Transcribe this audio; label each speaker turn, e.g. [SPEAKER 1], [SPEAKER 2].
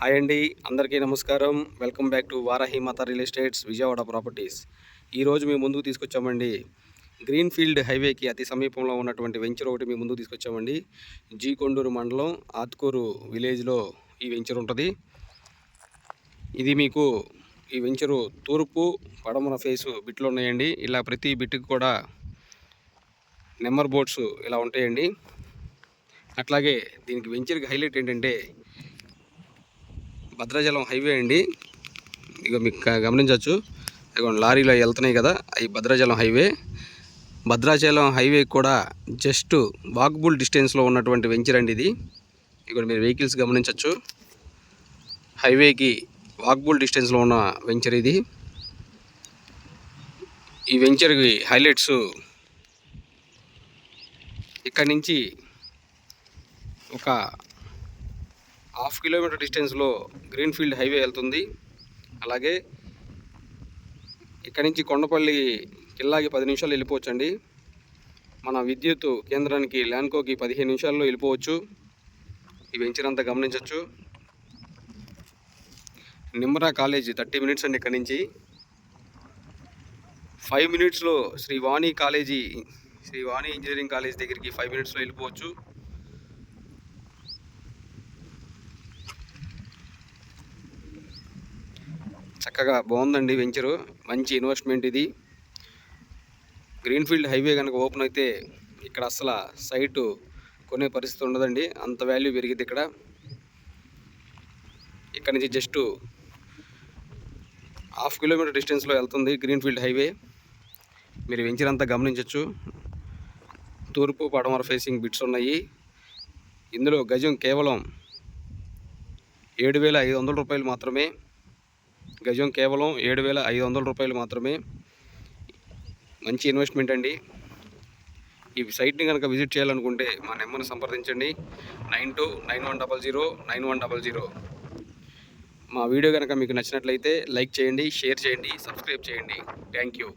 [SPEAKER 1] Hi అండి అందరికీ నమస్కారం. Welcome back to Varahi Mata real estates Vijayawada properties. ఈరోజు మీ ముందుకు తీసుకొచ్చామండి గ్రీన్ ఫీల్డ్ హైవేకి అతి సమీపంలో ఉన్నటువంటి వెంచర్ ఒకటి మీ ముందుకు తీసుకొచ్చామండి. జీ కొండూరు మండలం ఆత్కూరు విలేజ్లో ఈ వెంచర్ ఉంటుంది. ఇది మీకు ఈ వెంచరు తూర్పు పడమర ఫేసు బిట్లు ఉన్నాయండి. ఇలా ప్రతి బిట్కి కూడా నెంబర్ బోర్డ్స్ ఇలా ఉంటాయండి. అట్లాగే దీనికి వెంచర్కి హైలైట్ ఏంటంటే భద్రాచలం హైవే అండి. ఇక మీకు గమనించవచ్చు. ఇక లారీలో వెళ్తున్నాయి కదా అవి భద్రాచలం హైవే. భద్రాచలం హైవే కూడా జస్ట్ వాకబుల్ డిస్టెన్స్లో ఉన్నటువంటి వెంచర్ అండి ఇది. ఇక్కడ మీరు వెహికల్స్ గమనించవచ్చు. హైవేకి వాక్బుల్ డిస్టెన్స్లో ఉన్న వెంచర్ ఇది. ఈ వెంచర్కి హైలైట్స్ ఇక్కడి నుంచి ఒక హాఫ్ కిలోమీటర్ డిస్టెన్స్లో గ్రీన్ ఫీల్డ్ హైవే వెళ్తుంది. అలాగే ఇక్కడి నుంచి కొండపల్లి కిల్లాకి పది నిమిషాలు వెళ్ళిపోవచ్చండి. మన విద్యుత్ కేంద్రానికి ల్యాన్కోకి పదిహేను నిమిషాల్లో వెళ్ళిపోవచ్చు. ఈ ఎంచినంత గమనించవచ్చు నిమ్మరా కాలేజ్ థర్టీ మినిట్స్ అండి ఇక్కడి నుంచి. ఫైవ్ మినిట్స్లో Sri Vani college Sri Vani engineering college దగ్గరికి ఫైవ్ మినిట్స్లో వెళ్ళిపోవచ్చు. చక్కగా బాగుందండి వెంచరు. మంచి ఇన్వెస్ట్మెంట్ ఇది. గ్రీన్ఫీల్డ్ హైవే కనుక ఓపెన్ అయితే ఇక్కడ అసలు సైటు కొనే పరిస్థితి ఉండదండి. అంత వాల్యూ పెరిగింది ఇక్కడ. ఇక్కడ నుంచి జస్ట్ హాఫ్ కిలోమీటర్ డిస్టెన్స్లో వెళ్తుంది గ్రీన్ఫీల్డ్ హైవే మీరు వెంచర్ అంతా గమనించవచ్చు తూర్పు పడమర ఫేసింగ్ బిట్స్ ఉన్నాయి. ఇందులో గజం కేవలం ఏడు వేల ఐదు వందల రూపాయలు మాత్రమే. గజం కేవలం ఏడు వేల ఐదు వందల రూపాయలు మాత్రమే. మంచి ఇన్వెస్ట్మెంట్ అండి. ఈ సైట్ని కనుక విజిట్ చేయాలనుకుంటే మా నెంబర్ని సంప్రదించండి. Nine two nine one double zero nine one double zero. మా వీడియో కనుక మీకు నచ్చినట్లయితే లైక్ చేయండి షేర్ చేయండి సబ్స్క్రైబ్ చేయండి. Thank you.